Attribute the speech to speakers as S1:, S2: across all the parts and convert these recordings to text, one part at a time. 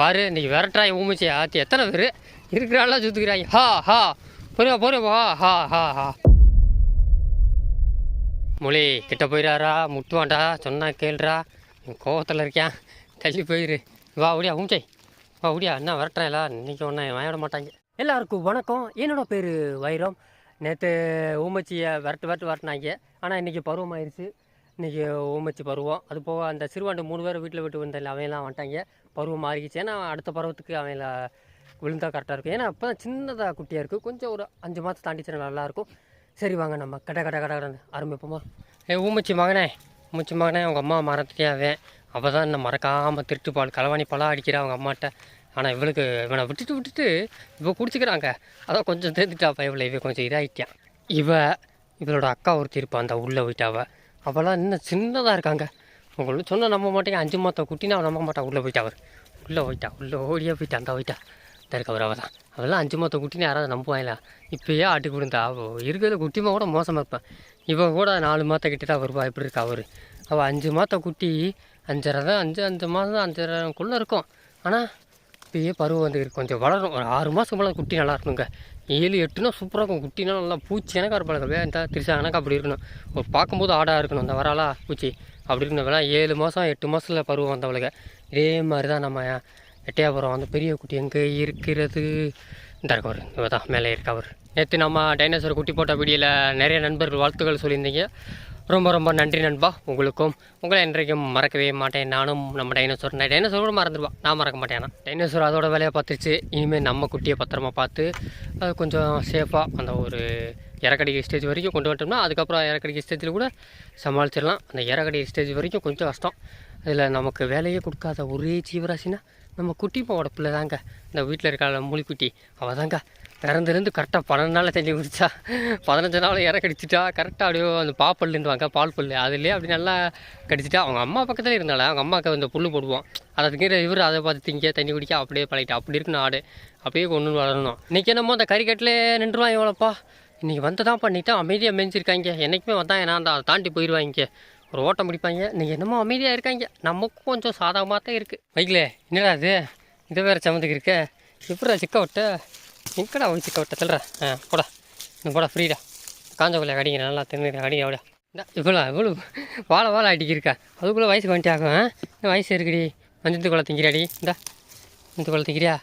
S1: பாரு இன்னைக்கு விரட்டுறாங்க ஊமிச்சி ஆத்தி எத்தனை பேர்? இருக்கிறாள்லாம் சுற்றுக்கிறாங்க ஹா ஹா. போறியா போறியா வா ஹா ஹா ஹா. மொழி கிட்ட போயிடாரா முட்டுவான்டா. சொன்னா கேள்றா. கோவத்தில் இருக்கேன். தள்ளி போயிரு. வா ஒடியா ஊமிச்சை வா ஒடியா என்ன விரட்டுறேன் இல்லை இன்றைக்கி ஒன்றும் வாங்கிட மாட்டாங்க. எல்லாருக்கும் வணக்கம். என்னோட பேர் வைரம். நேற்று ஊமச்சியை விரட்டு விரட்டு விரட்டினாங்க. ஆனால் இன்றைக்கி பருவம் ஆயிடுச்சு இன்றைக்கி ஊமச்சி பருவம். அது போக அந்த சிறுவாண்டு மூணு பேர் வீட்டில் விட்டு வந்தேன் அவையெல்லாம் வந்துட்டாங்க. பருவம் மாறிக்கிச்சு. ஏன்னா அடுத்த பருவத்துக்கு அவன் விழுந்தா கரெக்டாக இருக்கும். ஏன்னா அப்போ தான் சின்னதாக குட்டியாக இருக்குது கொஞ்சம் ஒரு அஞ்சு மாதம் தாண்டிச்சுனா நல்லாயிருக்கும் சரி வாங்க நம்ம கட கட கட கடன்னு ஆரம்பிப்போமா? ஏ ஊமச்சி மகனே ஊமச்சி மகனே அவங்க அம்மா மறந்துட்டே அவன். அவள் தான் என்ன மறக்காமல் திருட்டு பால் களவாணி பழம் அடிக்கிறா அவங்க அம்மாட்ட. ஆனால் இவளுக்கு இவனை விட்டுட்டு விட்டுட்டு இவள் குடிச்சிக்கிறாங்க. அதான் கொஞ்சம் தெரிஞ்சுட்டாப்பா இவளை. இவ கொஞ்சம் இதாகிட்டான் இவ இவளோட அக்கா ஒருத்தி இருப்பான் அந்த உள்ளே போயிட்டாவ அவளாம் இன்னும் சின்னதாக இருக்காங்க. உங்களுக்கு சொன்னால் நம்ப மாட்டேங்க அஞ்சு மாதம் குட்டினா அவன் நம்ப மாட்டான் உள்ளே போயிட்டா அவர் உள்ளே போயிட்டா உள்ளே ஓடியே போயிட்டா அந்த போயிட்டா இந்த இருக்க அவர் அவள் தான் அவெல்லாம் அஞ்சு மாதம் குட்டின்னு யாராவது நம்புவாங்களா இப்போயே ஆட்டுக்கு விழுந்தா அவள் இருக்கிறத குட்டிமா கூட மோசமாக இருப்பான் இவன் கூட நாலு மாதம் கிட்ட தான் வருவா இப்படி இருக்கா அவர் அவள் அஞ்சு மாதம் குட்டி அஞ்சரை தான் அஞ்சு அஞ்சு மாதம் தான் அஞ்சரைக்குள்ளே இருக்கும் ஆனால் இப்போயே பருவம் வந்து இருக்கு. கொஞ்சம் வளரும் ஒரு ஆறு மாதம் போல குட்டி நல்லா இருக்கணுங்க ஏழு எட்டுனா சூப்பராக இருக்கும் குட்டினா நல்லா பூச்சி கணக்காக இருப்பாங்க வேண்டா திருச்சா கணக்கு அப்படி இருக்கணும் ஒரு பார்க்கும்போது ஆடாக இருக்கணும் அந்த வராலா பூச்சி அப்படி ஏழு மாதம் எட்டு மாதத்தில் பருவம் வந்தவளுக்கு இதே மாதிரி தான் நம்ம எட்டையாபுரம் அந்த பெரிய குட்டி எங்கே இருக்கிறது? இந்த இருக்கவர் இவர் தான் மேலே இருக்கவர் நேற்று நம்ம டைனோசர் குட்டி போட்ட வீடியோவில் நிறைய நண்பர்கள் வாழ்த்துக்கள் சொல்லியிருந்தீங்க. ரொம்ப ரொம்ப நன்றி நண்பா உங்களுக்கும். உங்களை என்றைக்கும் மறக்கவே மாட்டேன் நானும் நம்ம டைனோசர். நான் டைனோசர் கூட மறந்துடுவா நான் மறக்க மாட்டேன் ஆனால் டைனோசர் அதோட வேலையை பார்த்துச்சு இனிமேல் நம்ம குட்டியை பத்திரமா பார்த்து அது கொஞ்சம் சேஃபாக அந்த ஒரு இறக்கடிக்க ஸ்டேஜ் வரைக்கும் கொண்டு வந்துட்டோம்னா அதுக்கப்புறம் இறக்கடிக்க ஸ்டேஜில் கூட சமாளிச்சிடலாம். அந்த இறக்கடிக்கிற ஸ்டேஜ் வரைக்கும் கொஞ்சம் கஷ்டம். இதில் நமக்கு வேலையே கொடுக்காத ஒரே ஜீவராசினா நம்ம குட்டிப்பாவோட பிள்ளை தாங்க. இந்த வீட்டில் இருக்கிற மூலிக்குட்டி அவள் தாங்க. பிறந்திருந்து கரெக்டாக பன்னெண்டு நாளில் தண்ணி குடிச்சா பதினஞ்சு நாள் இற கடிச்சிட்டா கரெக்டாக அப்படியே அந்த பாப்பல்லுன்னுவாங்க பால் புல் அதுலேயே அப்படி நல்லா கடிச்சிட்டா அவங்க அம்மா பக்கத்தில் இருந்தால அவங்க அம்மாவுக்கு அந்த புல் போடுவோம். அதை திங்கிற இவர் அதை பார்த்து திங்க தண்ணி குடிக்க அப்படியே பழகிட்டா. அப்படி இருக்குன்னு ஆடு அப்படியே கொண்டு வளரணும். இன்றைக்கி என்னமோ அந்த கறிக்கட்டிலே நின்றுவான் இவ்வளோப்பா இன்றைக்கி வந்து தான் பண்ணிட்டா அமைதியாக மேய்ஞ்சிருக்காங்க என்றைக்குமே வந்தால் ஏன்னா அந்த அதை தாண்டி போயிடுவாங்க ஒரு ஓட்டம் முடிப்பாங்க நீங்கள் என்னமோ அமைதியாக இருக்காங்க. நமக்கும் கொஞ்சம் சாதகமாக தான் இருக்குது வைக்கலே என்னடா இது? இது வேறு சமந்துக்கு இருக்க? எப்படா சிக்கவிட்டை எங்கடா போய் சிக்க விட்ட? தள்ளுற ஆ போடா. இன்னும் போடா ஃப்ரீடா காஞ்ச பிள்ளை கடிங்க நல்லா தின்னு கடிங்க அவடா இந்த இவ்வளோ இவ்வளோ வாழை வாழை அடிக்கிருக்கா அதுக்குள்ளே வயசுக்கு வந்துட்டு ஆகும் இன்னும் வயசு இருக்குடி. மஞ்சத்து குளம் திங்கிறாடி. இந்தா மஞ்சத்து குளம் திங்கிறியா?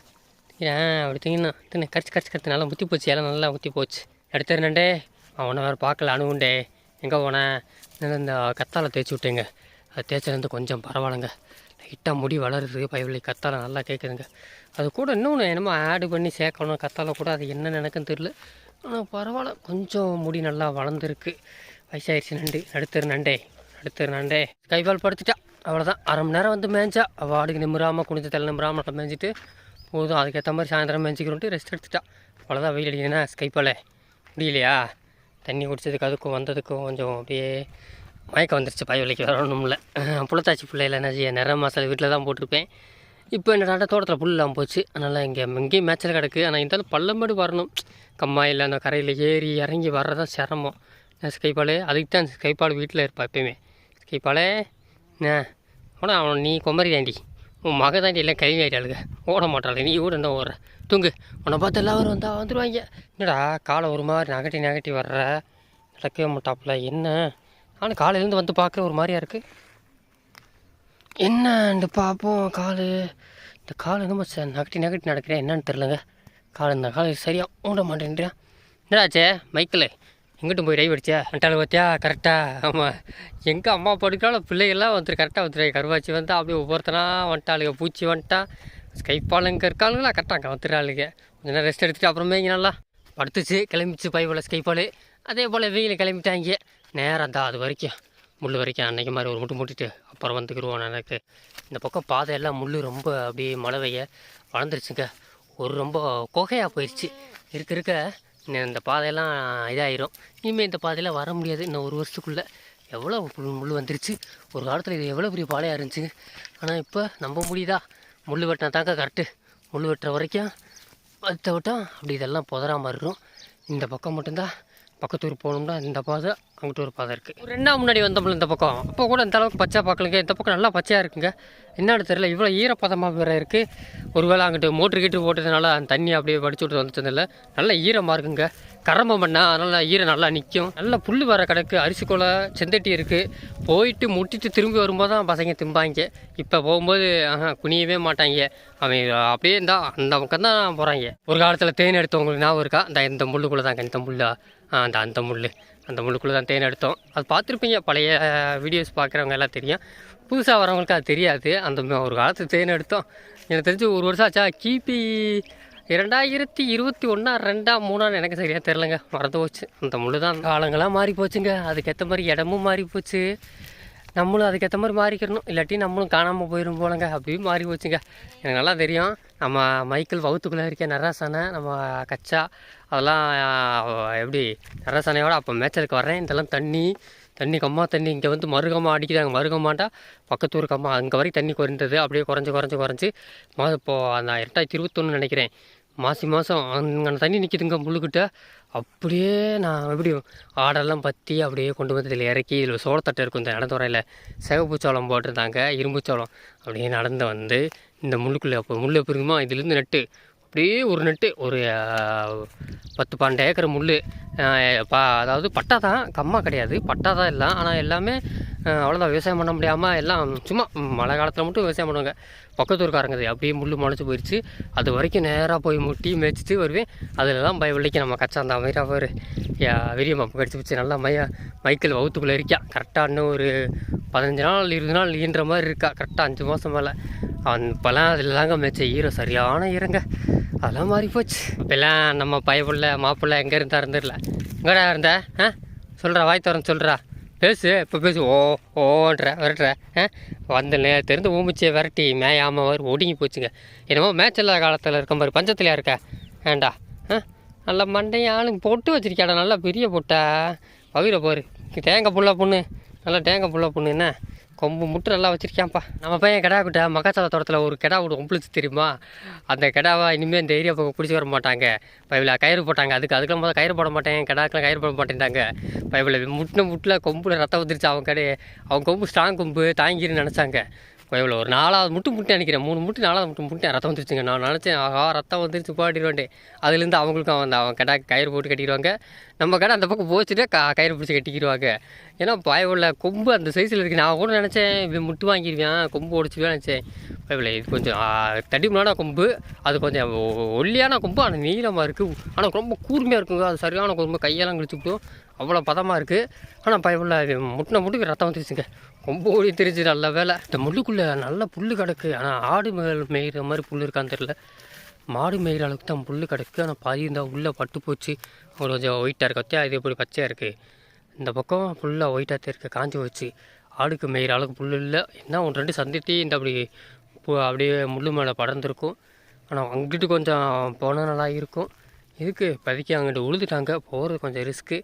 S1: ஆ அப்படி திங்கினா தின்னு கரைச்சி கரைச்சி கடிச்சு. நல்லா முத்தி போச்சு. எல்லாம் நல்லா முத்தி போச்சு. அடுத்த அவனை வேறு பார்க்கல அணுகுண்டே எங்கே போனேன் இந்த கத்தாலை தேய்ச்சி விட்டேங்க. அது தேய்ச்சலேருந்து கொஞ்சம் பரவாயில்லைங்க. லைட்டாக முடி வளருது பயவில்லை கத்தால நல்லா கேட்குதுங்க. அது கூட இன்னொன்று என்னமோ ஆடு பண்ணி சேர்க்கணும். கத்தால கூட அது என்ன எனக்குன்னு தெரில ஆனால் பரவாயில்ல. கொஞ்சம் முடி நல்லா வளர்ந்துருக்கு. வயசாயிருச்சு நண்டு. நடுத்தரு நண்டே நடுத்தரு நண்டே கைவால் படுத்துட்டா. அவ்வளோதான் அரை மணி நேரம் வந்து மேய்ஞ்சா அவள் ஆடுக்கு நிமிராமல் குனிஞ்ச தலை நிமிராமல் மேய்ஞ்சிட்டு போதும். அதுக்கேற்ற மாதிரி சாயந்தரம் மேய்ஞ்சிக்கிறோன்ட்டு ரெஸ்ட் எடுத்துட்டா. அவ்வளோதான் வெயில் அடிக்கிறேன்னா ஸ்கைப்பால் முடியலையா தண்ணி குடிச்சதுக்கு அதுக்கும் வந்ததுக்கும் கொஞ்சம் அப்படியே மயக்கம் வந்துருச்சு பாய் வலிக்கு. வேற ஒன்றும் இல்லை. புள்ளத்தாச்சி பிள்ளையில என்ன செய்ய நிற மசாலா வீட்டில் தான் போட்டிருப்பேன். இப்போ என்னடா தோட்டத்தில் புல்லாம் போச்சு. அதனால் இங்கே எங்கேயும் மேய்ச்சல் கிடக்கு. ஆனால் இருந்தாலும் பள்ளமேடு வரணும். கம்மாயில் அந்த கரையில் ஏறி இறங்கி வர்றதான் சிரமம். நான் ஸ்கைப்பால் அதுக்கு தான் ஸ்கைப்பால் வீட்டில் இருப்பா எப்பயுமே. ஸ்கைப்பாலே என்ன? ஆனால் அவன் நீ குமரி தாண்டி. உன் மக தாண்டி எல்லாம் கை ஆகிட்டாளுங்க ஓட மாட்டாள் நீ கூட என்ன ஓடுற தூங்கு. உன்னை பார்த்து எல்லாரும் வந்தால் வந்துடுவாங்க என்னடா காலை ஒரு மாதிரி நகட்டி நகட்டி வர்ற? நடக்கவே மாட்டாப்புல என்ன? நானும் காலையிலேருந்து வந்து பார்க்குற ஒரு மாதிரியா இருக்குது என்னன்னு பார்ப்போம் கால். இந்த கால் என்னமோ ச- நகட்டி நகட்டி நடக்கிறேன் என்னன்னு தெரிலங்க கால் இந்த கால் சரியாக ஊட மாட்டேன்றியா என்னடாச்சே மைக்கிள்? எங்கிட்டும் போய் டைவ் அடிச்சா? அண்டாலும் பார்த்தியா கரெக்டாக ஆமாம் எங்கள் அம்மா படுக்காலும் பிள்ளைகள்லாம் வந்துட்டு கரெக்டாக வந்துரு. கருவாச்சி வந்து அப்படியே ஒவ்வொருத்தனா வந்துட்டாளுங்க பூச்சி வந்துட்டா. ஸ்கைப்பாளுங்க இருக்காளுங்களா கரெக்டாக அங்கே வந்துடுறாளுங்க கொஞ்ச நேரம் ரெஸ்ட் எடுத்துட்டு அப்புறமே இங்கே நல்லா படுத்துச்சு கிளம்பிச்சு பைபிள் ஸ்கைப்பால் அதே போல் வெயில் கிளம்பிட்டாங்க. நேரம் தான் அது வரைக்கும். முள் வரைக்கும் அன்றைக்கு மாதிரி ஒரு முட்டு முட்டிட்டு அப்புறம் வந்துக்கிடுவோம் எனக்கு. இந்த பக்கம் பாதை எல்லாம் முள் ரொம்ப அப்படியே மழை பெய்ய வளர்ந்துருச்சுங்க. ஒரு ரொம்ப குகையாக போயிடுச்சு இருக்க இருக்க இந்த பாதையெல்லாம் இதாகிரும் இனிமேல் இந்த பாதையில் வர முடியாது இன்னும் ஒரு வருஷத்துக்குள்ளே. எவ்வளோ முள் வந்துருச்சு. ஒரு காலத்தில் இது எவ்வளோ பெரிய பாலையாக இருந்துச்சு. ஆனால் இப்போ நம்ப முடியுதா? முள் வெட்டினா தாங்க கரெக்டு முள் வெட்டுற வரைக்கும் அடுத்த விட்டோம் அப்படி இதெல்லாம் புதறாம இருக்கும் இந்த பக்கம் மட்டும்தான். பக்கத்து ஊர் போகணும்னா இந்த பாதை அங்கிட்ட ஒரு பாதை இருக்குது ஒரு ரெண்டா முன்னாடி வந்தோம்ல இந்த பக்கம். அப்போ கூட இந்த அளவுக்கு பச்சை பார்க்கலங்க. இந்த பக்கம் நல்லா பச்சையாக இருக்குங்க. என்னன்னு தெரியல இவ்வளோ ஈரப்பதமாக வேறு இருக்குது ஒருவேளை அங்கிட்டு மோட்ரு கீட்டு போட்டதுனால அந்த தண்ணி அப்படியே படிச்சு விட்டு வந்துட்டதில்ல நல்ல ஈரமாக இருக்குங்க. கரம்பை மண்ணா அதனால் ஈரம் நல்லா நிற்கும் நல்ல புல் வர கிடக்கு. அரிசி கொலை செந்தட்டி இருக்குது போயிட்டு முட்டிட்டு திரும்பி வரும்போது தான் பசங்க திம்பாங்க. இப்போ போகும்போது ஆஹா குனியவே மாட்டாங்க. அவன் அப்படியே இருந்தால் அந்த பக்கம் தான் போகிறாங்க ஒரு காலத்தில் தேன் எடுத்தவங்களுக்கு ஞாபகம் இருக்கா? இந்த இந்த முள்ளுக்குள்ளே தாங்க இந்த முள்ளா. அந்த அந்த முள் அந்த முள்ளுக்குள்ளே தான் தேன் எடுத்தோம். அது பார்த்துருப்பீங்க பழைய வீடியோஸ் பார்க்குறவங்க எல்லாம் தெரியும். புதுசாக வரவங்களுக்கு அது தெரியாது. அந்த ஒரு காலத்து தேன் எடுத்தோம். எனக்கு தெரிஞ்சு ஒரு வருஷம் ஆச்சா கிபி இரண்டாயிரத்தி இருபத்தி ஒன்றா ரெண்டா மூணான்னு எனக்கு சரியாக தெரிலங்க மறந்து போச்சு. அந்த முள்ளு தான் காலங்களாக மாறி போச்சுங்க அதுக்கேற்ற மாதிரி இடமும் மாறி போச்சு நம்மளும் அதுக்கேற்ற மாதிரி மாறிக்கிறணும் இல்லாட்டி நம்மளும் காணாமல் போயிடும் போலங்க. அப்படியும் மாறி போச்சுங்க. எனக்கு நல்லா தெரியும். நம்ம மைக்கேல் வவுத்துக்குள்ளே இருக்க நராசனை நம்ம கச்சா அதெல்லாம் எப்படி நராசனையோட அப்போ மேய்ச்சலுக்கு வரேன் இதெல்லாம் தண்ணி தண்ணி கம்மா தண்ணி. இங்கே வந்து மருகமாக அடிக்கிறாங்க. மருகமாட்டா பக்கத்து ஊர் கம்மா. அங்கே வரைக்கும் தண்ணி குறைந்தது. அப்படியே குறைஞ்சி குறைஞ்சி குறைஞ்சி. மா இப்போது அந்த ரெண்டாயிரத்தி இருபத்தொன்று நினைக்கிறேன். மாசி மாதம் அங்கே தண்ணி நிற்கிதுங்க முள்ளுக்கிட்ட. அப்படியே நான் எப்படி ஆடெல்லாம் பற்றி அப்படியே கொண்டு வந்து இதில் இறக்கி இதில் சோளத்தட்டை இருக்கும் இந்த இடத்துறையில் சிவப்பு சோளம் போட்டிருந்தாங்க இரும்பு சோளம் அப்படியே நடந்து வந்து இந்த முள்ளுக்குள்ளே அப்போ முள் எப்படி இருக்குமோ இதுலேருந்து நட்டு. அப்படியே ஒரு நட்டு ஒரு பத்து பன்னெண்டு ஏக்கர் முள் பா அதாவது பட்டா தான் கம்மா கிடையாது. பட்டா தான் இல்லை ஆனால் எல்லாமே அவ்வளோதான் விவசாயம் பண்ண முடியாமல் எல்லாம் சும்மா மழை காலத்தில் மட்டும் விவசாயம் பண்ணுவாங்க. பக்கத்து ஊருக்காரங்க அப்படியே முள் முளைச்சி போயிடுச்சு அது வரைக்கும் நேராக போய் முட்டி மேய்ச்சிட்டு வருவேன். அதில் தான் பயவில்லைக்கு நம்ம கச்சா அந்த மயிரா பாரு யா அப்போ கடிச்சு வச்சு நல்லா மையா மைக்கேல் வகுத்துக்குள்ளே இருக்கா கரெக்டாக இன்னும் ஒரு பதினஞ்சு நாள் இருபது நாள் ஈன்ற மாதிரி இருக்கா. கரெக்டாக அஞ்சு மாதம் மேலே. அவன் இப்போல்லாம் அதில் தாங்க மேய்ச்ச ஈரம் சரியான ஈரங்க அதெல்லாம் மாறி போச்சு. இப்போல்லாம் நம்ம பயப்புள்ள மாப்பிள்ளை எங்கே இருந்தா இருந்துடல எங்கடா இருந்த? ஆ? சொல்கிறா வாய் திறந்து சொல்கிறா பேசு இப்போ பேசு. ஓ ஓன்ற விரட்டுற ஆ? வந்து தெரிந்து ஊமிச்சியை விரட்டி மேயாமல் வரும் ஒடுங்கி போச்சுங்க. என்னமோ மேய்ச்சல் காலத்தில் இருக்க மாதிரி பஞ்சத்துலையா இருக்க? ஏண்டா? ஆ? நல்லா மண்டையும் ஆளுங்க பொட்டு வச்சிருக்கியாடா நல்லா பெரிய பொட்டா. பகிர போரு தேங்காய் புள்ள பொண்ணு. நல்லா தேங்காய் புள்ள பொண்ணு என்ன கொம்பு முட்டு நல்லா வச்சுருக்கியான்ப்பா நம்ம பையன் கிடா கிட்ட மக்காச்சோள தோட்டத்தில் ஒரு கிடா விடும் ஒம்பளிச்சு தெரியுமா? அந்த கிடாவை இனிமேல் இந்த ஏரியா பக்கம் பிடிச்சி வர மாட்டாங்க. பைபிள் கயிறு போட்டாங்க. அதுக்கு அதுக்கெல்லாம் முதல்ல கயிறு போட மாட்டேன் கிடாக்கெலாம் கயிறு போட மாட்டேன்ட்டாங்க. பைபிள் முட்டின முட்டில் கொம்பில் ரத்தம் வந்துருச்சு அவன் கடை அவன் கொம்பு ஸ்ட்ராங் கொம்பு தாங்கிருன்னு நினச்சாங்க. பைபிள் ஒரு நாலாவது முட்டு முட்டை நினைக்கிறேன். மூணு முட்டு நாலாவது முட்டு முட்டை ரத்தம் வந்துருச்சுங்க. நான் நினச்சேன் ஆஹா ரத்தம் வந்துருச்சு பாடிடுவேன்டே அதுலேருந்து அவங்களுக்கும் அவன் அவன் கிடா கயிறு போட்டு கட்டிடுவாங்க. நம்ம கடை அந்த பக்கம் போச்சுட்டு க கயிறு பிடிச்சி கட்டிக்கிடுவாங்க ஏன்னா பயவுள்ள கொம்பு அந்த சைஸில் இருக்கு. நான் கூட நினச்சேன் இப்படி முட்டு வாங்கிடுவேன் கொம்பு ஒடிச்சுவேன் நினச்சேன். பயவில் இது கொஞ்சம் தடிமனான கொம்பு அது கொஞ்சம் ஒல்லியான கொம்பு ஆனால் நீளமாக இருக்குது ஆனால் ரொம்ப கூர்மையாக இருக்குங்க. அது சரியான கொம்பு. கையெல்லாம் கிழிச்சுக்கிட்டோம் அவ்வளோ பதமாக இருக்குது ஆனால் பயவுள்ள முட்டின முட்டுக்கு ரத்தம் வந்துருச்சுங்க. கொம்பு ஓடி தெரிஞ்சு நல்ல வேலை. இந்த முள்ளுக்குள்ளே நல்ல புல் கிடக்கு. ஆனால் ஆடு மேல் மேய்கிற மாதிரி புல் இருக்கான்னு தெரில மாடு மேய்கிற அளவுக்கு தான் புல் கிடக்கு. ஆனால் பாதி இருந்தால் உள்ளே பட்டு போச்சு. ஒரு கொஞ்சம் ஒயிட்டாக இருக்கு வச்சா இது இப்படி பச்சையாக இருக்குது இந்த பக்கம் ஃபுல்லாக ஒயிட்டாக தான் இருக்குது காஞ்சி போச்சு. ஆடுக்கு மேய்கிற அளவுக்கு புல் இல்லை. என்ன ஒன்று ரெண்டு சந்திட்டி இந்த அப்படி அப்படியே முள்ளு மேலே படர்ந்துருக்கும். ஆனால் அங்கிட்டு கொஞ்சம் போனால் நல்லா இருக்கும். இதுக்கு இப்போதைக்கு அங்கிட்டு உழுதுட்டாங்க. போகிறது கொஞ்சம் ரிஸ்க்கு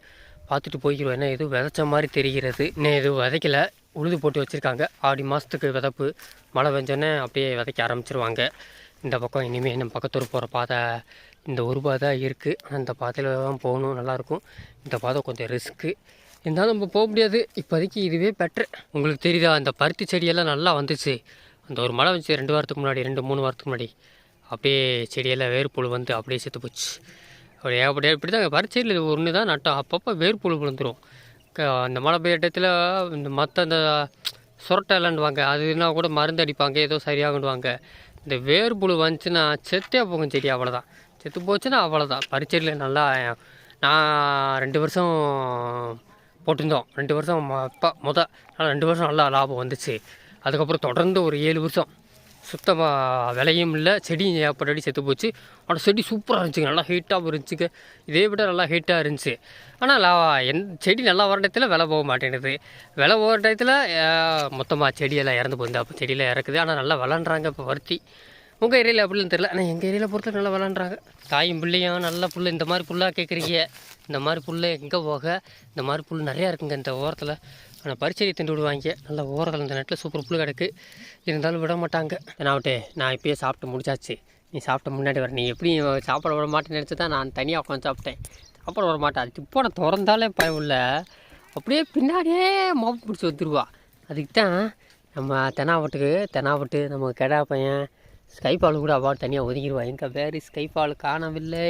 S1: பார்த்துட்டு போய்க்கிறோம் என்ன எதுவும் விதைச்ச மாதிரி தெரிகிறது. இன்னும் எதுவும் விதைக்கல. உழுது போட்டு வச்சுருக்காங்க. ஆடி மாதத்துக்கு விதப்பு. மழை பெஞ்சோன்னே அப்படியே விதைக்க ஆரம்பிச்சிருவாங்க. இந்த பக்கம் இனிமேல் நம்ம பக்கத்தூர் போகிற பாதை இந்த ஒரு பாதை இருக்குது அந்த பாதையில் தான் போகணும் நல்லாயிருக்கும் இந்த பாதை கொஞ்சம் ரிஸ்க்கு இருந்தாலும் நம்ம போக முடியாது. இப்போதைக்கு இதுவே பெட்ரு உங்களுக்கு தெரியுதா? அந்த பருத்தி செடியெல்லாம் நல்லா வந்துச்சு. அந்த ஒரு மழை வந்துச்சு ரெண்டு வாரத்துக்கு முன்னாடி ரெண்டு மூணு வாரத்துக்கு முன்னாடி. அப்படியே செடியெல்லாம் வேர்ப்புழு வந்து அப்படியே செத்து போச்சு. அப்படி ஏகப்பட்ட இப்படி தான் பருத்தி இது ஒன்று தான் நட்டோம். அப்பப்போ வேர்ப்புழு விழுந்துடும் அந்த மழை பெய்ய இடத்துல இந்த மற்ற அந்த சுரட்டை விளாண்டுவாங்க அதுனா கூட மருந்து அடிப்பாங்க. ஏதோ சரியாகிடுவாங்க இந்த வேர்புழு வந்துச்சுன்னா செத்தே போகும் செடி அவ்வளோதான் செத்து போச்சுன்னா அவ்வளோதான் பறிச்சையில் நல்லா நான் ரெண்டு வருஷம் போட்டிருந்தோம். ரெண்டு வருஷம் அப்பா மொதல் ரெண்டு வருஷம் நல்லா லாபம் வந்துச்சு. அதுக்கப்புறம் தொடர்ந்து ஒரு ஏழு வருஷம். சுத்தமாக விலையும் இல்லை செடியும் ஏற்பட்டடி செத்து போச்சு. ஆனால் செடி சூப்பராக இருந்துச்சுங்க. நல்லா ஹீட்டாகவும் இருந்துச்சுங்க. இதே விட நல்லா ஹீட்டாக இருந்துச்சு. ஆனால் என் செடி நல்லா வர டயத்தில் விலை போக மாட்டேங்குது. விலை போகிற டயத்தில் மொத்தமாக செடியெல்லாம் இறந்து போகுது. அப்போ செடியெல்லாம் இறக்குது. ஆனால் நல்லா விளாண்டுறாங்க இப்போ வருத்தி. உங்கள் ஏரியாவில் எப்படின்னு தெரியல. ஆனால் எங்கள் ஏரியாவில் பொறுத்த நல்லா விளாண்டுறாங்க தாயும் பிள்ளையும் நல்ல புல் இந்த மாதிரி புல்லாக கேட்குறீங்க இந்த மாதிரி புல் எங்கே போக? இந்த மாதிரி புல் நிறையா இருக்குங்க இந்த ஓரத்தில். ஆனால் பரிச்செடி திண்டு விடுவாங்க. நல்லா ஓரத்தில் இந்த நெட்டில் சூப்பர் புல் கிடக்கு. இருந்தாலும் விட மாட்டாங்க. நான் விட்டு நான் இப்பயே சாப்பிட்டு முடிச்சாச்சு. நீ சாப்பிட்ட முன்னாடி வர நீ எப்படி சாப்பிட விட மாட்டேன்னு நினச்சி தான் நான் தனியாக உட்காந்து சாப்பிட்டேன். அப்புறம் வர மாட்டா. டிப்போனை திறந்தாலே பயமில்ல. அப்படியே பின்னாடியே மாப்பு பிடிச்சி வந்துடுவா அதுக்கு தான் நம்ம தெனாவட்டுக்கு தெனாவட்டு நம்ம கெடா பையன் ஸ்கைபால் கூட அவார்டு தனியாக ஒதுக்கிடுவா எங்கே வேறு ஸ்கைஃபால் காணவில்லை.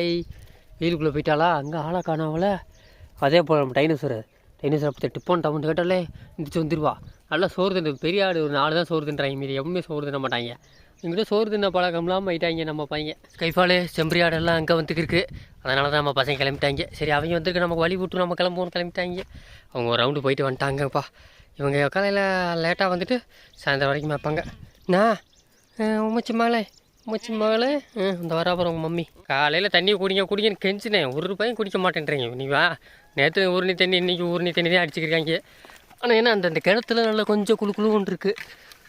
S1: வெயிலுக்குள்ளே போயிட்டாளா? அங்கே ஆளை காணாமல. அதே போல் நம்ம டைனோசர் டைனோசர் பற்றி டிப்போன் டவுன் கேட்டாலே இருந்துச்சு வந்துடுவா நல்லா சோறு தின்னு பெரிய ஆடு ஒரு நாலு தான் சோறு தின்றாங்க. மீறி எப்பவுமே சோறு தின்ன மாட்டாங்க. இங்கிட்ட சோறு தின்ன பழக்கம்லாம் ஆயிட்டாங்க நம்ம பையன். ஸ்கைஃபாலு செம்பரி ஆடெல்லாம் அங்கே வந்துருக்கு அதனால தான் நம்ம பசங்க கிளம்பிட்டாங்க. சரி அவங்க வந்துருக்கு. நமக்கு வழி விட்டு நம்ம கிளம்புவோம் கிளம்பிட்டாங்க. அவங்க ஒரு ரவுண்டு போயிட்டு வந்துட்டாங்கப்பா. இவங்க காலையில் லேட்டாக வந்துட்டு சாயந்தரம் வரைக்கும் வைப்பாங்க. நான் உமச்சி மாலை. உமச்சி மாலை. இந்த வர அப்புறம் உங்கள் மம்மி. காலையில் தண்ணி குடிங்க குடிங்கன்னு கெஞ்சினேன் ஒரு ரூபாயும் குடிக்க மாட்டேன்றீங்க. நீ வா. நேற்று ஊர்னி தண்ணி இன்றைக்கி ஊர்னி தண்ணி தான் அடிச்சுக்கிறாங்க ஆனால் என்ன அந்த அந்த கிணத்துல நல்லா கொஞ்சம் குழு குழுன்னு இருக்குது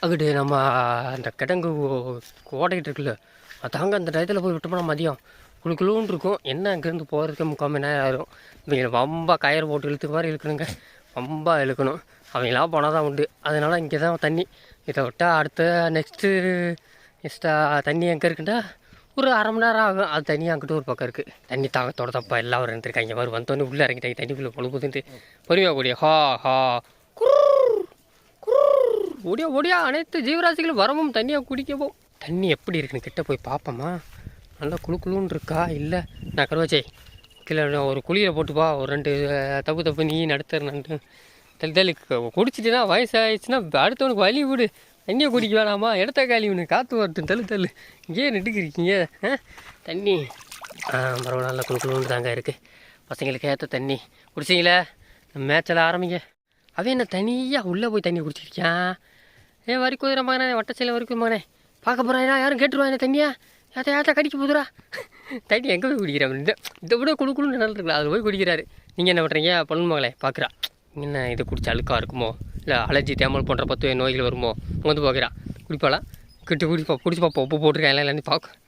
S1: அங்கிட்டு நம்ம அந்த கிடங்கு ஓடைக்கிட்டு இருக்குல்ல அதாங்க அந்த டயத்தில் போய் விட்டோம்னா மதியம். குழு குழுன்னு இருக்கும். என்ன அங்கேருந்து போகிறதுக்கு முக்கால் மணி நேரம் ஆயிரும். இவங்களை ரொம்ப கயிறு போட்டு இழுத்துக்கு மாதிரி இழுக்கணுங்க. ரொம்ப இழுக்கணும். அவங்களாம் போனால் தான் உண்டு. அதனால் இங்கே தான் தண்ணி. இதை விட்டால் அடுத்த நெக்ஸ்ட்டு எக்ஸ்ட்ரா தண்ணி எங்கே இருக்குன்னா ஒரு அரை மணி நேரம் ஆகும். அது தண்ணி அங்கிட்ட ஒரு பக்கம் இருக்குது தண்ணி தாகத்தோட தப்பா எல்லாரும் இருந்திருக்காங்க. மாதிரி வந்தோடனே உள்ளே இறங்கிட்டாங்க. தண்ணிக்குள்ளே பொழுதுன்ட்டு பொறுமையாக கூடிய ஹா ஹா. ஓடியா ஓடியா. அனைத்து ஜீவராசிகளும் வரவும் தண்ணியாக குடிக்கவும். தண்ணி எப்படி இருக்குன்னு கிட்ட போய் பார்ப்போமா நல்லா குளு குளுன்னு இருக்கா? இல்லை. நான் கருவாச்சே கீழே நான் ஒரு குழியில் போட்டுப்பா. ஒரு ரெண்டு தப்பு தப்பு நீ நடத்துற நண்டு. தள்ளி தள்ளி கு- குடிச்சிட்டுனா வயசாகிடுச்சுன்னா அடுத்தவனுக்கு வலி விடு. தண்ணியை குடிக்க வேணாமா? இடத்த காலி காற்று வரட்டும். தள்ளு தள்ளு இங்கேயே நெட்டுக்கிருக்கீங்க ஆ? தண்ணி. ஆ பரவாயில்ல நல்லா தாங்க இருக்குது பசங்களுக்கு ஏற்ற தண்ணி. குடிச்சிங்களே? மேய்ச்சல ஆரம்பிங்க. அவன் என்ன தனியாக உள்ளே போய் தண்ணி குடிச்சிருக்கான் ஏன் வரி குதிரை மகனே வட்டச்சையில் வரி மகனே? பார்க்க போகிறான் யாரும் கேட்டுருவா என்ன தண்ணியா? ஏத்த ஏத்த கடிக்க போதுரா தண்ணி எங்கே போய் குடிக்கிறான் இந்த இதை விட குழு குழுன்னு நல்லா இருக்குல்ல அதில் போய் குடிக்கிறாரு. நீங்கள் என்ன பண்ணுறீங்க பொண்ணு மகளே பார்க்குறா. என்ன இது குடிச்சு அழுக்காக இருக்குமோ? இல்லை அலர்ஜி தேமல் போன்ற பத்து நோய்கள் வருமோ? வந்து போகிறா குடிப்பாளா? கிட்ட குடிப்பா குடிச்சு பார்ப்போம் உப்பு போட்டிருக்கேன் எல்லாம் பார்க்க பார்க்கும்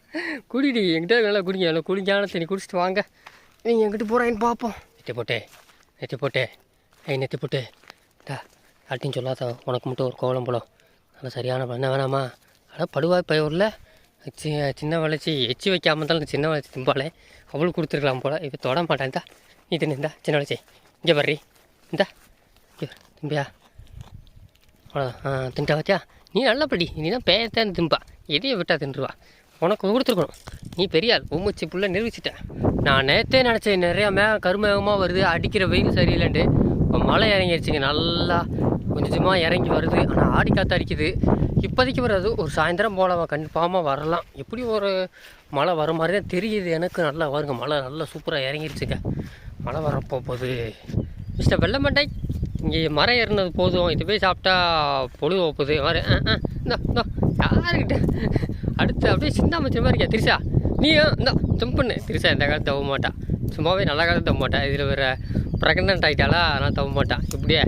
S1: குடிடி என்கிட்ட நல்லா குடிங்க. நல்லா குடிஞ்சான தண்ணி குடிச்சிட்டு வாங்க. நீங்கள் எங்கிட்ட போகிறான்னு பார்ப்போம் நெத்தி போட்டே நெத்தி போட்டே. ஐ நெத்தி போட்டு. டா யார்ட்டையும் சொல்லாத. உனக்கு மட்டும் ஒரு கோலம் போலும் நல்லா சரியான பண்ண வேணாமா? ஆனால் படுவாய் பயவரில். சி சின்ன வளர்ச்சி. எச்சி வைக்காம இருந்தாலும் சின்ன வளர்ச்சி திம்பாலே அவளுக்கு கொடுத்துருக்கலாம் போல். இப்போ தொட மாட்டேன் இந்தா நீ தின்னு சின்ன வளர்ச்சி. இங்கே வர்றி இந்த தம்பியா திம்பியா. அவ்வளோதான் ஆ தின்ட்டா வச்சா நீ நல்லபடி நீ தான் பேயத்தான் திம்பா. எதையை விட்டா தின்றுவா. உனக்கு கொடுத்துருக்கணும். நீ பெரிய ஆள். புள்ள நிரூபிச்சிட்டேன் நான் நேற்றே நினச்சேன் நிறையா மே கருமேகமாக வருது அடிக்கிற வெயில் சரியில்லைன்ட்டு. இப்போ மழை இறங்கிருச்சுங்க நல்லா கொஞ்சம் கொஞ்சமாக இறங்கி வருது. ஆனால் ஆடி காற்று அடிக்குது. இப்போதைக்கு வராது ஒரு சாயந்தரம் போலவா கன்ஃபார்மாக வரலாம். எப்படி ஒரு மழை வர மாதிரி தான் தெரியுது எனக்கு. நல்லா வருங்க மழை நல்லா சூப்பராக இறங்கிருச்சுங்க. மழை வரப்போ போகுது. மிஸ்டர் வெள்ளமண்டை இங்கே மரம் ஏறினது போதும் இது போய் சாப்பிட்டா பொழுது ஓப்புது வர ஆ ஆ யாருக்கிட்ட அடுத்து அப்படியே சிந்தா மச்ச மாதிரி இருக்கியா திரிசா நீயும் இந்தோ ஜம்ப் பண்ணு திரிசா இந்த காலத்து தவ மாட்டான் சும்மாவே நல்ல காலத்து தவ மாட்டா. இதில் வேறு ப்ரெக்னென்ட் ஆகிட்டாளா அதனால் தவ மாட்டான் இப்படியே.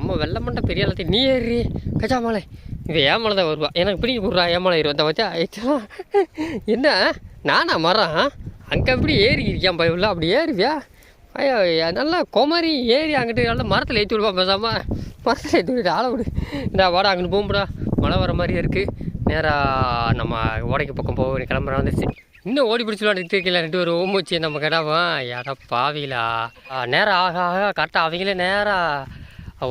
S1: அம்மா வெள்ளமண்டை பெரிய எல்லாத்தையும் நீ ஏறி கஜா மாலை. இவன் ஏமலை தான் வருவா? எனக்கு பிடிக்க போடுறா ஏமலை மேலே இந்த வச்சா என்ன? நானா மரம்? அங்கே எப்படி ஏறி இருக்கியான் பயவில் அப்படி ஏறுவியா? ஐயோ ஐயா, நல்லா குமரி ஏறி அங்கிட்டு நல்லா மரத்தில் ஏற்றி விடுவா பேசாமல் மரத்தில் ஏற்றி விட்டு ஆள விடு. இந்த வாடா அங்கிட்டு போகும்படா. மழை வர மாதிரி இருக்குது நேராக நம்ம ஓடைக்கு பக்கம் போக கிளம்புற வந்துருச்சு. இன்னும் ஓடி பிடிச்சி விளாண்டுக்கிட்டு இருக்கல ரெண்டு பேரும் ஓம்புச்சு நம்ம கிடாவும் ஏடா பாவிலா நேரம் ஆக ஆக கரெக்டாக அவங்களே நேராக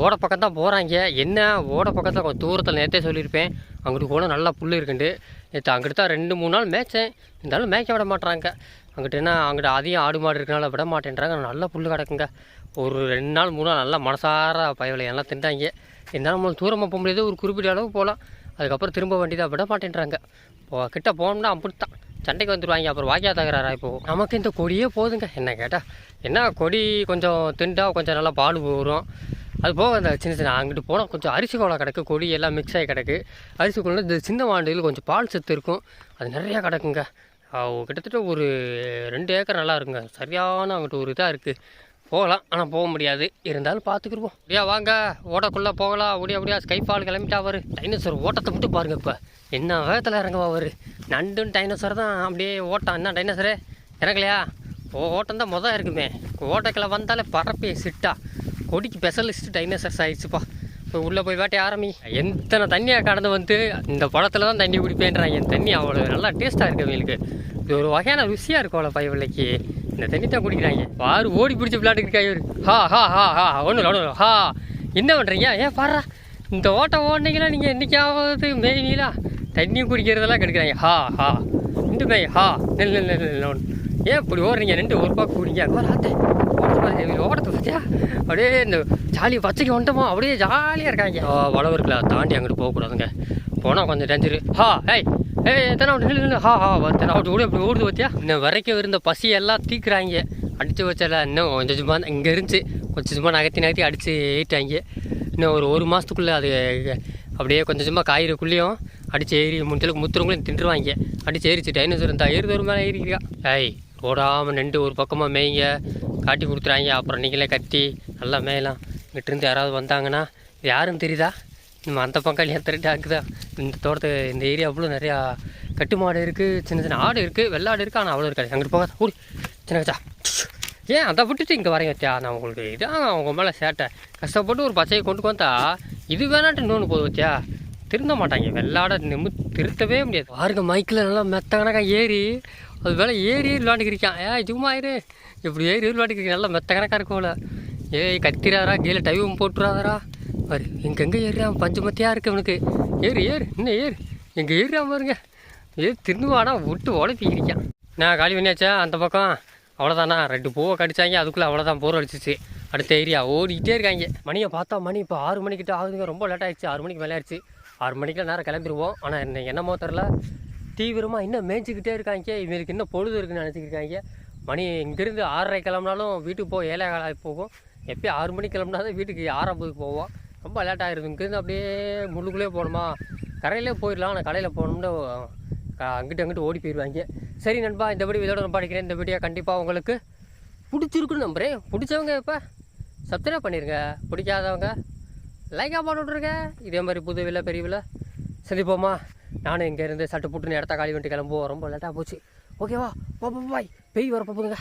S1: ஓட பக்கம் தான் போகிறாங்க என்ன ஓட பக்கத்தில் கொஞ்சம் தூரத்தில் நேற்றே சொல்லியிருப்பேன். அங்கிட்டு கூட நல்லா புல் இருக்குண்டு. நேற்று அங்கிட்டு தான் ரெண்டு மூணு நாள் மேய்ச்சேன். இருந்தாலும் மேய்க்க விட மாட்றாங்க. அங்கிட்டு என்ன அங்கிட்ட அதிகம் ஆடு மாடு இருக்கனால விட மாட்டேன்றாங்க. நல்லா புல் கிடக்குங்க. ஒரு ரெண்டு நாள் மூணு நாள் நல்லா மனசார பயவலை எல்லாம் திண்டாங்க இருந்தாலும் நம்ம தூரமாக போக முடியாது ஒரு குறிப்பிட்ட அளவு போகலாம். அதுக்கப்புறம் திரும்ப வேண்டியதாக விட மாட்டேன்றாங்க. இப்போ கிட்ட போனோம்னா அப்படித்தான் சண்டைக்கு வந்துடுவாங்க அப்புறம் வாக்கியா தகராறா இப்போ நமக்கு இந்த கொடியே போதுங்க. என்ன கேட்டால் என்ன கொடி கொஞ்சம் திண்டா கொஞ்சம் நல்லா பால் வரும் அது போக அந்த சின்ன சின்ன அங்கிட்டு போனால் கொஞ்சம் அரிசி கோலம் கிடக்கு. கொடி எல்லாம் மிக்ஸ் ஆகி கிடக்கு. அரிசி கோலம் இந்த சின்ன மாண்டியில் கொஞ்சம் பால் சத்து இருக்கும். அது நிறையா கிடக்குங்க. கிட்டத்தட்ட ஒரு ரெண்டு ஏக்கர் நல்லா இருக்குங்க. சரியான அவங்ககிட்ட ஒரு இதாக இருக்குது போகலாம். ஆனால் போக முடியாது. இருந்தாலும் பார்த்துக்குருவோம் அப்படியா வாங்க. ஓடக்குள்ளே போகலாம். அப்படியே அப்படியா ஸ்கைஃபால் கிளம்பிட்டா அவர். டைனோசர் ஓட்டத்தை மட்டும் பாருங்க இப்போ. என்ன வேகத்தில் இறங்குவா அவர். டைனோசர் தான் அப்படியே ஓட்டம். என்ன டைனோசரே இறங்கலையா? ஓ ஓட்டம் தான் மொதல் இருக்குமே. ஓட்டக்கில் வந்தாலே பரப்பி சிட்டா. கொடிக்கு ஸ்பெஷலிஸ்ட் டைனோசர்ஸ் ஆயிடுச்சுப்பா. இப்போ உள்ளே போய் வேட்டையை ஆரம்பி. எத்தனை தண்ணியாக கடந்து வந்து இந்த பழத்தில் தான் தண்ணி குடிப்பேன்றான் என் தண்ணி அவ்வளோ நல்லா டேஸ்ட்டாக இருக்கு அவங்களுக்கு இது ஒரு வகையான ருசியாக இருக்கும் அவ்வளோ பயவில்லைக்கு இந்த தண்ணி தான் குடிக்கிறாங்க. பாரு ஓடி பிடிச்சி விளையாட்டுருக்காங்க இவர். ஹா ஹா ஹா ஹா ஒன்றும் ஒன்றும் ஹா என்ன பண்ணுறீங்க ஏன் பாடுறா. இந்த ஓட்டம் ஓடினீங்களா நீங்கள் என்றைக்காவது மேய்வீங்களா தண்ணி குடிக்கிறதெல்லாம் கெடுக்கிறாங்க. ஹா ஹா. இந்த மேய் ஹா. நெல் நெல் நெல் நெல் ஏன் இப்படி ஓடுறீங்க? ரெண்டு ஒரு பாக்கு குடிங்க. அங்கே ஆத்தே ஓடத்தை பார்த்தியா அப்படியே இந்த ஜாலி பச்சைக்கு வந்துட்டோமா அப்படியே ஜாலியாக இருக்காங்க. ஆ, வளவு தாண்டி அங்கிட்டு போகக்கூடாதுங்க. போனால் கொஞ்சம் டேஞ்சரு ஹா ஏய் ஏய் எத்தனை நில்லு நில்லு. ஹா ஹா ஒருத்தனை அப்படி ஓடி அப்படி ஓடுது பார்த்தியா இன்னும் வரைக்கும் இருந்த பசி எல்லாம் தீக்குறாங்க. அடித்து வச்சல இன்னும் கொஞ்சம் சும்மா இங்கே இருந்துச்சு. கொஞ்சம் சும்மா நகர்த்தி நகர்த்தி அடித்து ஏறிட்டாங்க. இன்னும் ஒரு ஒரு மாதத்துக்குள்ளே அது அப்படியே கொஞ்சம் சும்மா காய்கறிக்குள்ளேயும் அடித்து ஏறி முடிஞ்சளவுக்கு முத்துறவங்களையும் தின்றுவாங்க. அடிச்சு ஏறிச்சு. டைனோசர் இருந்தால் ஏறுது ஒரு மேலே ஏறிக்கிறா. ஏய் ஓடாமல் நின்று ஒரு பக்கமாக மேய்ங்க. காட்டி கொடுத்துறாங்க. அப்புறம் நீங்களே கத்தி நல்லா மேலாம் இங்கிட்டிருந்து யாராவது வந்தாங்கன்னா இது தெரியுதா? நம்ம அந்த பக்கம் திருட்டாக்குதா இந்த தோட்டத்து இந்த ஏரியா அவ்வளோ நிறையா கட்டு மாடு இருக்குது சின்ன சின்ன ஆடு இருக்குது வெள்ளாடு இருக்குது ஆனால் அவ்வளோ இருக்காது. அங்கிட்டு போகாத ஓடி. சின்ன கச்சா. ஏன் அதை விட்டுட்டு இங்கே வரேன் வத்தியா நான் உங்களுக்கு இதான் அவங்க மேலே சேட்டை. கஷ்டப்பட்டு ஒரு பச்சையை கொண்டு வந்தா இது வேணாட்டு இன்னொன்று போகுது வத்தியா திருந்த மாட்டாங்க. வெள்ளாட நிம்மு திருத்தவே முடியாது. பாருங்க மைக்கில் நல்லா மெத்த கணக்காக ஏறி அது வேலை ஏறி விளாண்டுக்கிறிக்கான் ஏ சும்மா இரு. இப்படி ஏறி விளாண்டுக்கிறீங்க நல்லா மெத்த கணக்காக இருக்கும்ல ஏய் கத்திராரா கீழே டைவும் போட்டுறாதரா பாரு எங்கெங்கே ஏறுறான் பஞ்சமத்தியாக இருக்கு அவனுக்கு ஏறு ஏறு இன்னும் ஏறு. எங்கே ஏறுறான் பாருங்க. ஏ திருந்துவானா விட்டு உழைப்பிக்கிறிக்கான் நான் காலி பண்ணியாச்சா? அந்த பக்கம். அவ்வளோதானா ரெண்டு பூவை கடிச்சாங்க அதுக்குள்ளே அவ்வளோதான் போர் அடிச்சிச்சு. அடுத்த ஏரியா ஓடிக்கிட்டே இருக்காங்க. மணியை பார்த்தா மணி இப்போ ஆறு மணிக்கிட்ட ஆகுதுங்க. ரொம்ப லேட் ஆயிடுச்சு. ஆறு மணிக்கு மேலே ஆயிடுச்சு. ஆறு மணிக்கெலாம் நேரம் கிளம்பிடுவோம் ஆனால் என்ன என்னமோ தெரில தீவிரமாக இன்னும் மேய்ச்சிக்கிட்டே இருக்காங்க. இவங்களுக்கு இன்னும் பொழுது இருக்குன்னு நினச்சிக்கிருக்காங்க மணி இங்கேருந்து ஆறரை கிளம்புனாலும் வீட்டுக்கு போக ஏழை காலாகி போகும். எப்பயும் ஆறு மணிக்கு கிளம்புனா தான் வீட்டுக்கு ஆறாம்பதுக்கு போவோம். ரொம்ப லேட் ஆகிருது இங்கேருந்து அப்படியே முள்ளுக்குள்ளே போகணுமா? கரையிலே போயிடலாம். ஆனால் கடையில் போகணும்னு க- அங்கிட்டு அங்கிட்டு ஓடி போயிடுவாங்க சரி நண்பா இந்த வீடியோ இதோட நான் படிக்கிறேன். இந்த வீடியோ கண்டிப்பாக உங்களுக்கு பிடிச்சிருக்குன்னு நம்புறேன். பிடிச்சவங்க இப்போ சப்ஸ்கிரைப் பண்ணிடுங்க பிடிக்காதவங்க லைக்காக போட்டு இதே மாதிரி புது வில பெரியவில் சந்திப்போமா? நானும் இங்கேருந்து சட்டு புட்டுன்னு இடத்த காலி வந்துட்டு கிளம்புவோம். ரொம்ப லேட்டாக போச்சு. ஓகேவா பா பாய் பெய் வரப்போகுதுங்க.